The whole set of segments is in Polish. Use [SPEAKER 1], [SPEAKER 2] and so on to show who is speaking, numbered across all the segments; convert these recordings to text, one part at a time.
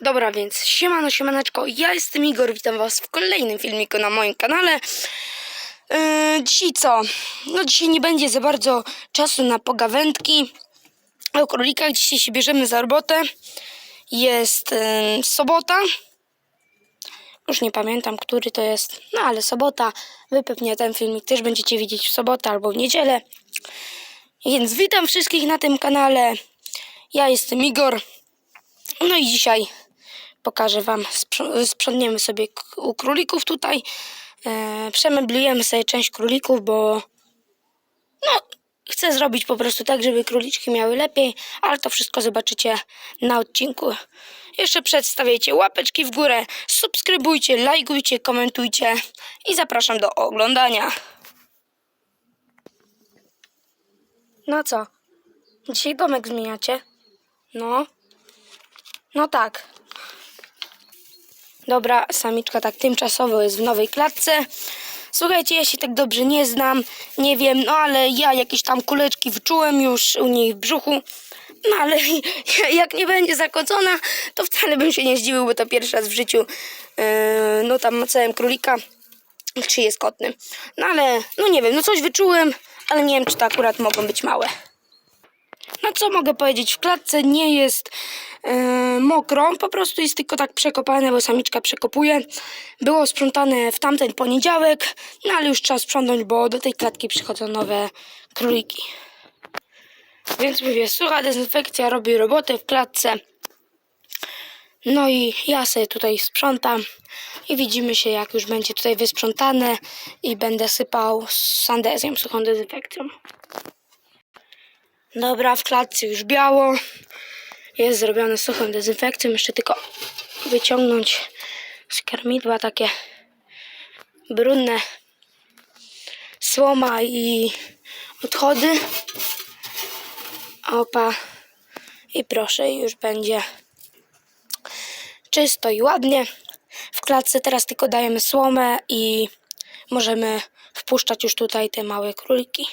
[SPEAKER 1] Dobra, więc siemano, siemaneczko, ja jestem Igor, witam was w kolejnym filmiku na moim kanale. Yy, dzisiaj co? No dzisiaj nie będzie za bardzo czasu na pogawędki o królikach. Dzisiaj się bierzemy za robotę. Jest yy, sobota. Już nie pamiętam, który to jest, no ale sobota. Wy pewnie ten filmik też będziecie widzieć w sobotę albo w niedzielę. Więc witam wszystkich na tym kanale. Ja jestem Igor. No i dzisiaj pokażę Wam, sprz- sprzątniemy sobie u królików tutaj. E, przemeblujemy sobie część królików, bo no, chcę zrobić po prostu tak, żeby króliczki miały lepiej, ale to wszystko zobaczycie na odcinku. Jeszcze przedstawiajcie łapeczki w górę, subskrybujcie, lajkujcie, komentujcie i zapraszam do oglądania. No co? Dzisiaj domek zmieniacie? No. No tak. Dobra, samiczka tak tymczasowo jest w nowej klatce. Słuchajcie, ja się tak dobrze nie znam, nie wiem, no ale ja jakieś tam kuleczki wyczułem już u niej w brzuchu. No ale jak nie będzie zakocona, to wcale bym się nie zdziwił, bo to pierwszy raz w życiu, yy, no tam macałem królika, czy jest kotny. No ale, no nie wiem, no coś wyczułem, ale nie wiem, czy to akurat mogą być małe. No co mogę powiedzieć, w klatce nie jest e, mokro, po prostu jest tylko tak przekopane, bo samiczka przekopuje. Było sprzątane w tamten poniedziałek, no ale już trzeba sprzątnąć, bo do tej klatki przychodzą nowe króliki. Więc mówię, sucha dezynfekcja robi robotę w klatce. No i ja sobie tutaj sprzątam i widzimy się jak już będzie tutaj wysprzątane i będę sypał z sandezją, suchą dezynfekcją. Dobra, w klatce już biało. Jest zrobione suchą dezynfekcją. Jeszcze tylko wyciągnąć z karmidła takie brudne słoma i odchody. Opa. I proszę, już będzie czysto i ładnie. W klatce teraz tylko dajemy słomę i możemy wpuszczać już tutaj te małe króliki.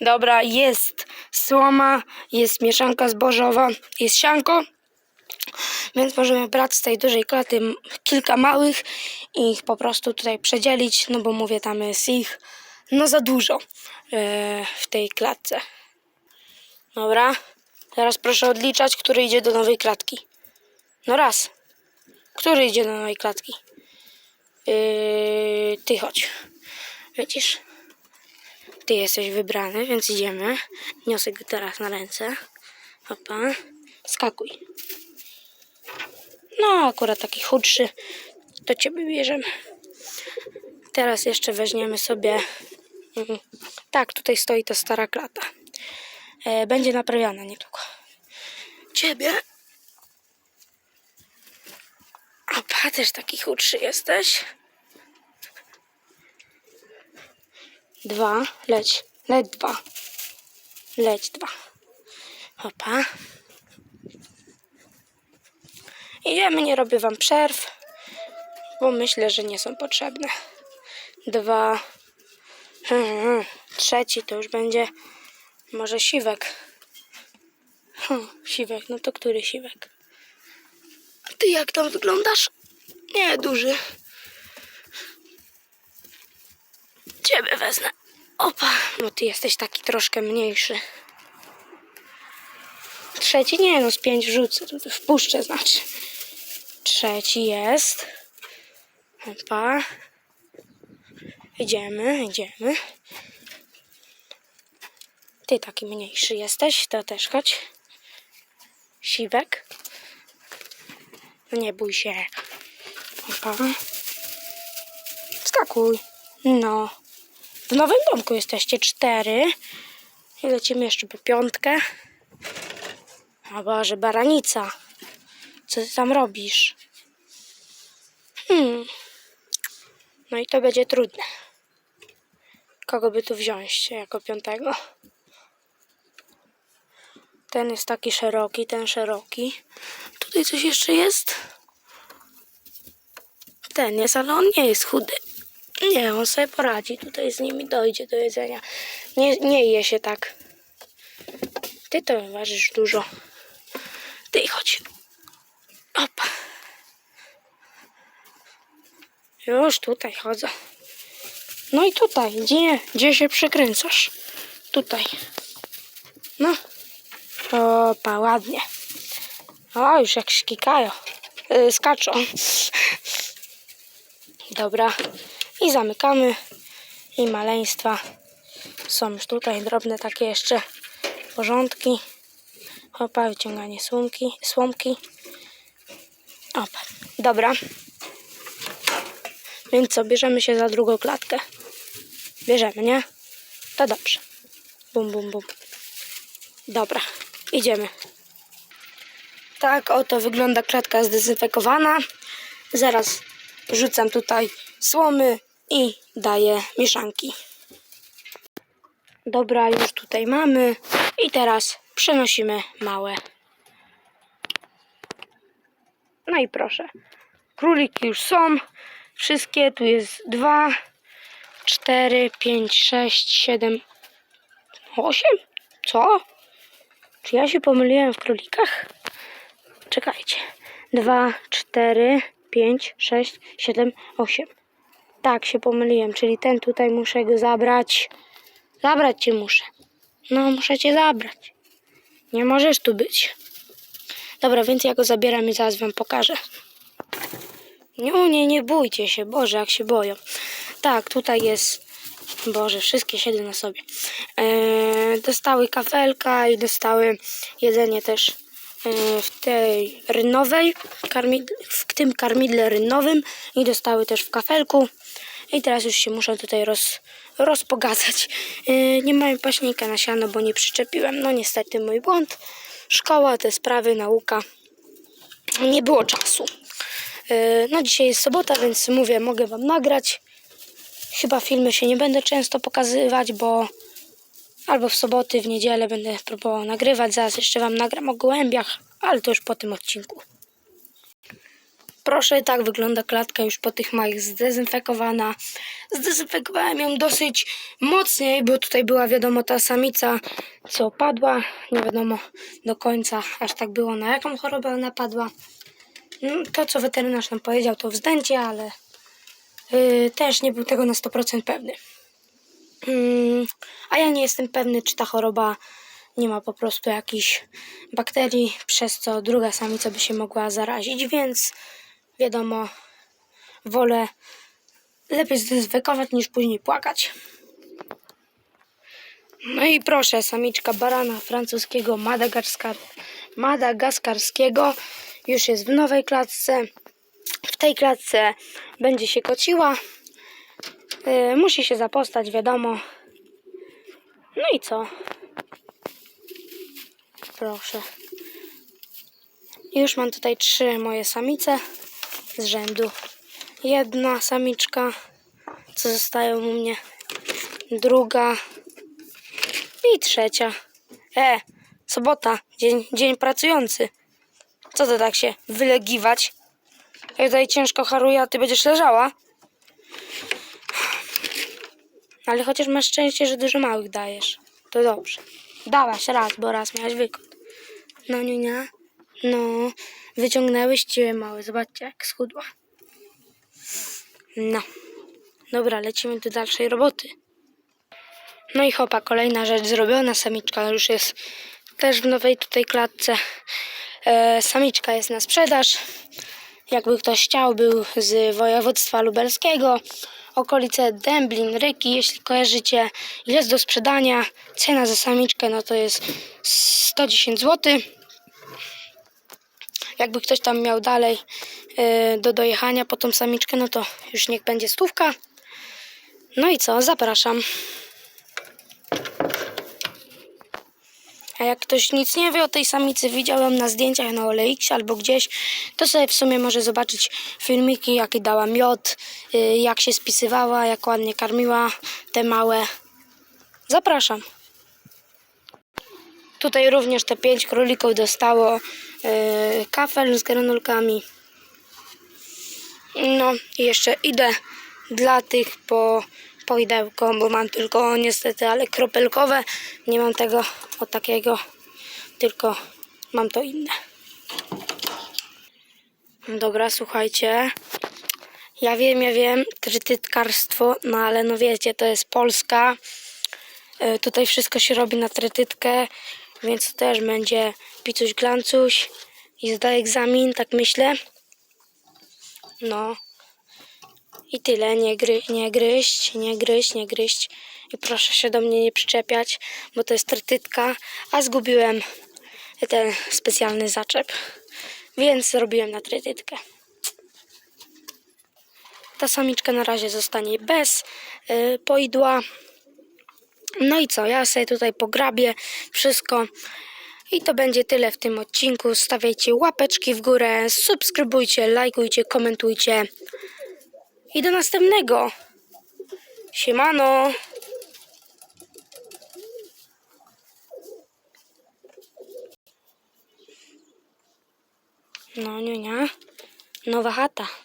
[SPEAKER 1] Dobra, jest słoma, jest mieszanka zbożowa, jest sianko. Więc możemy brać z tej dużej klaty kilka małych i ich po prostu tutaj przedzielić, no bo mówię, tam jest ich no za dużo e, w tej klatce. Dobra, teraz proszę odliczać, który idzie do nowej klatki. No raz. Który idzie do nowej klatki? Yy, ty chodź. Widzisz? Ty jesteś wybrany, więc idziemy. Niosę go teraz na ręce. Opa. Skakuj. No, akurat taki chudszy. To ciebie bierzemy. Teraz jeszcze weźmiemy sobie... Mhm. Tak, tutaj stoi ta stara klata. E, będzie naprawiana niedługo. Ciebie. Opa, też taki chudszy jesteś. Dwa, leć, leć dwa. Leć dwa. Opa. Idziemy, nie robię wam przerw, bo myślę, że nie są potrzebne. Dwa. Hmm, trzeci to już będzie może siwek. Hmm, siwek, no to który siwek? Ty jak tam wyglądasz? Nie, duży. Ciebie wezmę. Opa, bo ty jesteś taki troszkę mniejszy. Trzeci nie, no z pięć wrzucę, wpuszczę znaczy. Trzeci jest. Opa. Idziemy, idziemy. Ty taki mniejszy jesteś, to też chodź. Siwek. No nie bój się. Opa. Skakuj. No. W nowym domku jesteście cztery. I lecimy jeszcze po piątkę. A Boże, baranica. Co ty tam robisz? Hmm. No i to będzie trudne. Kogo by tu wziąć jako piątego? Ten jest taki szeroki, ten szeroki. Tutaj coś jeszcze jest? Ten jest, ale on nie jest chudy. Nie, on sobie poradzi. Tutaj z nimi dojdzie do jedzenia. Nie, nie je się tak. Ty to ważysz dużo. Ty chodź. Op. Już tutaj chodzę. No i tutaj. Gdzie, gdzie się przekręcasz? Tutaj. No. Opa, ładnie. O, już jak szkikają. Yy, skaczą. Dobra. I zamykamy. I maleństwa. Są już tutaj drobne takie jeszcze porządki. Opa, wyciąganie słomki. słomki. Opa. Dobra. Więc co, bierzemy się za drugą klatkę. Bierzemy, nie? To dobrze. Bum, bum, bum. Dobra, idziemy. Tak oto wygląda klatka zdezynfekowana. Zaraz rzucam tutaj słomy i daję mieszanki. Dobra, już tutaj mamy. I teraz przenosimy małe. No i proszę. Króliki już są. Wszystkie. Tu jest dwa, cztery, pięć, sześć, siedem, osiem? Co? Czy ja się pomyliłem w królikach? Czekajcie. Dwa, cztery, pięć, sześć, siedem, osiem. Tak, się pomyliłem, czyli ten tutaj muszę go zabrać. Zabrać cię muszę. No, muszę cię zabrać. Nie możesz tu być. Dobra, więc ja go zabieram i zaraz wam pokażę. Nie, nie, nie bójcie się. Boże, jak się boją. Tak, tutaj jest... Boże, wszystkie siedzą na sobie. Eee, dostały kafelka i dostały jedzenie też e, w tej rynowej, w tym karmidle rynowym i dostały też w kafelku. I teraz już się muszę tutaj roz, rozpogadzać. E, nie mają paśnika na siano, bo nie przyczepiłem. No niestety mój błąd. Szkoła, te sprawy, nauka. Nie było czasu. E, No dzisiaj jest sobota, więc mówię, mogę wam nagrać. Chyba filmy się nie będę często pokazywać, bo albo w soboty, w niedzielę będę próbował nagrywać. Zaraz jeszcze wam nagram o gołębiach, ale to już po tym odcinku. Proszę, tak wygląda klatka już po tych małych zdezynfekowana. Zdezynfekowałem ją dosyć mocniej, bo tutaj była wiadomo ta samica, co padła. Nie wiadomo do końca, aż tak było, na jaką chorobę ona padła. No, To, co weterynarz nam powiedział, to wzdęcie, ale yy, też nie był tego na 100% pewny. Mm, a ja nie jestem pewny, czy ta choroba nie ma po prostu jakichś bakterii, przez co druga samica by się mogła zarazić, więc wiadomo, wolę lepiej zdezynfekować niż później płakać. No i proszę, samiczka barana francuskiego Madagaskar, madagaskarskiego już jest w nowej klatce. W tej klatce będzie się kociła. Yy, musi się zapostać, wiadomo. No i co? Proszę. Już mam tutaj trzy moje samice z rzędu. Jedna samiczka, co zostają u mnie. Druga i trzecia. E, sobota, dzień, dzień pracujący. Co to tak się wylegiwać? Ja tutaj ciężko haruję, a ty będziesz leżała? Ale chociaż masz szczęście, że dużo małych dajesz. To dobrze. Dałaś raz, bo raz miałaś wykot. No, Niunia. No, wyciągnęłeś cię małe. Zobaczcie, jak schudła. No. Dobra, lecimy do dalszej roboty. No i hopa, kolejna rzecz zrobiona. Samiczka już jest też w nowej tutaj klatce. E, samiczka jest na sprzedaż. Jakby ktoś chciał, był z województwa lubelskiego. Okolice Dęblin, Ryki, jeśli kojarzycie, jest do sprzedania. Cena za samiczkę no to jest 110 zł. Jakby ktoś tam miał dalej e, do dojechania po tą samiczkę, no to już niech będzie stówka. No i co, zapraszam. A jak ktoś nic nie wie o tej samicy, widział ją na zdjęciach na OLX albo gdzieś, to sobie w sumie może zobaczyć filmiki, jaki dała miod, y, jak się spisywała, jak ładnie karmiła te małe. Zapraszam. Tutaj również te pięć królików dostało y, kafel z granulkami. No jeszcze idę dla tych po poidełko, bo mam tylko niestety, ale kropelkowe. Nie mam tego o takiego, tylko mam to inne. Dobra, słuchajcie. Ja wiem, ja wiem, trytytkarstwo, no ale no wiecie, to jest Polska. E, Tutaj wszystko się robi na trytytkę, więc to też będzie picuś glancuś i zda egzamin, tak myślę. No. I tyle, nie, gry, nie gryźć, nie gryźć, nie gryźć. I proszę się do mnie nie przyczepiać, bo to jest trytytka, a zgubiłem ten specjalny zaczep, więc zrobiłem na trytytkę. Ta samiczka na razie zostanie bez y, poidła. No i co, ja sobie tutaj pograbię wszystko. I to będzie tyle w tym odcinku. Stawiajcie łapeczki w górę, subskrybujcie, lajkujcie, komentujcie. I do następnego. Siemano. No, nie, nie. Nowa chata.